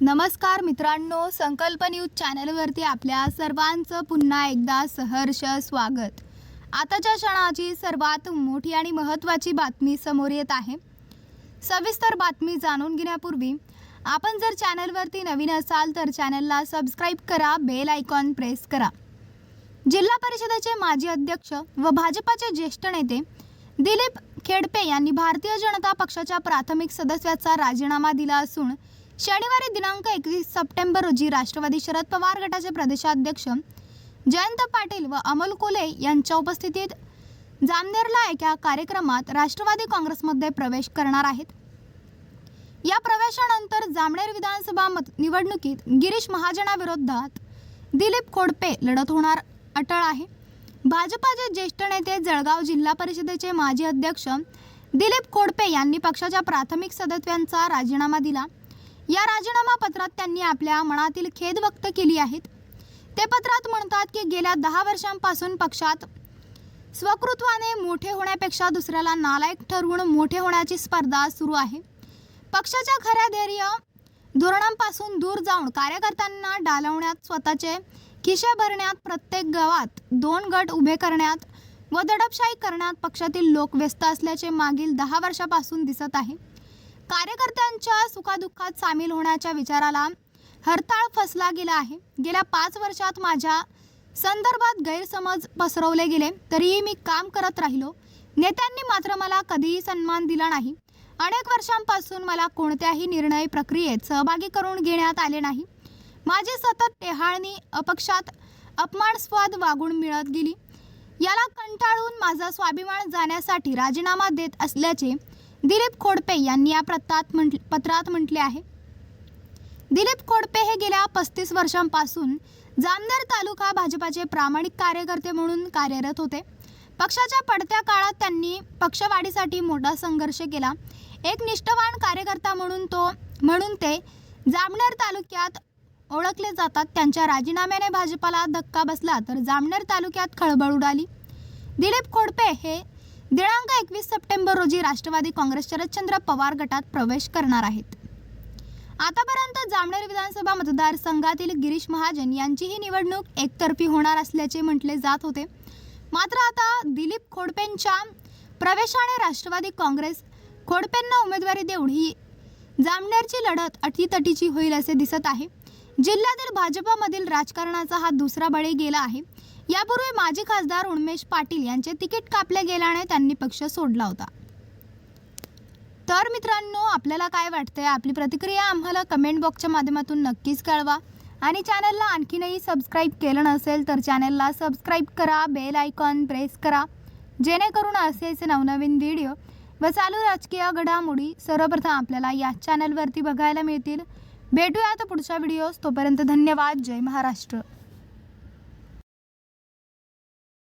नमस्कार मित्रांनो संकल्प न्यूज चॅनलवरती आपल्या सर्वांचं पुन्हा एकदा सहर्ष स्वागत. आताच्या क्षणाची सर्वात मोठी आणि महत्त्वाची बातमी समोर येत आहे. सविस्तर बातमी जाणून घेण्यापूर्वी आपण जर चॅनलवरती नवीन असाल तर चॅनलला सबस्क्राईब करा बेल आयकॉन प्रेस करा. जिल्हा परिषदेचे माजी अध्यक्ष व भाजपाचे ज्येष्ठ नेते दिलीप खेडपे यांनी भारतीय जनता पक्षाच्या प्राथमिक सदस्याचा राजीनामा दिला असून शनिवारी दिनांक एकवीस सप्टेंबर रोजी राष्ट्रवादी शरद पवार गटाचे प्रदेशाध्यक्ष जयंत पाटील व अमोल कोले यांच्या उपस्थितीत जामनेरला एका कार्यक्रमात राष्ट्रवादी काँग्रेसमध्ये प्रवेश करणार आहेत. या प्रवेशानंतर जामनेर विधानसभा मत निवडणुकीत गिरीश महाजनाविरोधात दिलीप खोडपे लढत होणार अटळ आहे. भाजपाचे ज्येष्ठ नेते जळगाव जिल्हा परिषदेचे माजी अध्यक्ष दिलीप खोडपे यांनी पक्षाच्या प्राथमिक सदस्यांचा राजीनामा दिला. या राजीनामा पत्रात त्यांनी आपल्या मनातील खेद व्यक्त केली आहेत. ते पत्रात म्हणतात की गेल्या दहा वर्षांपासून पक्षात स्वकृत्वाने मोठे होण्यापेक्षा दुसऱ्याला नालायक ठरवून मोठे होण्याची स्पर्धा सुरू आहे. पक्षाच्या खऱ्या धैर्य धोरणांपासून दूर जाऊन कार्यकर्त्यांना डालवण्यात स्वतःचे खिशे भरण्यात प्रत्येक गावात दोन गट उभे करण्यात व दडपशाही करण्यात पक्षातील लोक व्यस्त असल्याचे मागील दहा वर्षापासून दिसत आहे. कार्यकर्त्यांच्या सुखादुःखात सामील होण्याच्या विचाराला हरताळ फसला गेला आहे. गेल्या पाच वर्षात माझ्या संदर्भात गैरसमज पसरवले गेले तरीही मी काम करत राहिलो. नेत्यांनी मात्र मला कधीही सन्मान दिला नाही. अनेक वर्षांपासून मला कोणत्याही निर्णय प्रक्रियेत सहभागी करून घेण्यात आले नाही. माझी सतत टेहाळणी अपक्षात अपमानस्वाद वागून मिळत गेली. याला कंटाळून माझा स्वाभिमान जाण्यासाठी राजीनामा देत असल्याचे दिलीप खोडपे यांनी या पत्रात म्हटले पत्रात म्हटले आहे. दिलीप खोडपे हे गेल्या पस्तीस वर्षांपासून जामनेर तालुका भाजपाचे प्रामाणिक कार्यकर्ते म्हणून कार्यरत होते. पक्षाच्या पडत्या काळात त्यांनी पक्षवाढीसाठी मोठा संघर्ष केला. एक निष्ठवान कार्यकर्ता म्हणून तो म्हणून ते जामनेर तालुक्यात ओळखले जातात. त्यांच्या राजीनाम्याने भाजपाला धक्का बसला तर जामनेर तालुक्यात खळबळ उडाली. दिलीप खोडपे हे दिनांक एकवीस सप्टेंबर रोजी राष्ट्रवादी काँग्रेस शरदचंद्र पवार गटात प्रवेश करणार आहेत. आतापर्यंत जामनेर विधानसभा मतदारसंघातील गिरीश महाजन यांची ही निवडणूक एकतर्फी होणार असल्याचे म्हटले जात होते. मात्र आता दिलीप खोडपेंच्या प्रवेशाने राष्ट्रवादी काँग्रेस खोडपेंना उमेदवारी देऊन ही जामनेरची लढत अटीतटीची होईल असे दिसत आहे. जिल्ह्यातील भाजपामधील राजकारणाचा हा दुसरा बळी गेला आहे. यापूर्वी माजी खासदार उन्मेश पाटील यांचे तिकीट कापले गेल्याने त्यांनी पक्ष सोडला होता. तर मित्रांनो आपल्याला काय वाटतंय? आपली प्रतिक्रिया आम्हाला कमेंट बॉक्सच्या माध्यमातून नक्कीच कळवा. आणि चॅनलला आणखीनही सबस्क्राईब केलं नसेल तर चॅनलला सबस्क्राईब करा बेल आयकॉन प्रेस करा. जेणेकरून असेच नवनवीन व्हिडिओ व चालू राजकीय घडामोडी सर्वप्रथम आपल्याला या चॅनलवरती बघायला मिळतील. भेटूयात पुढच्या व्हिडिओज तोपर्यंत धन्यवाद. जय महाराष्ट्र.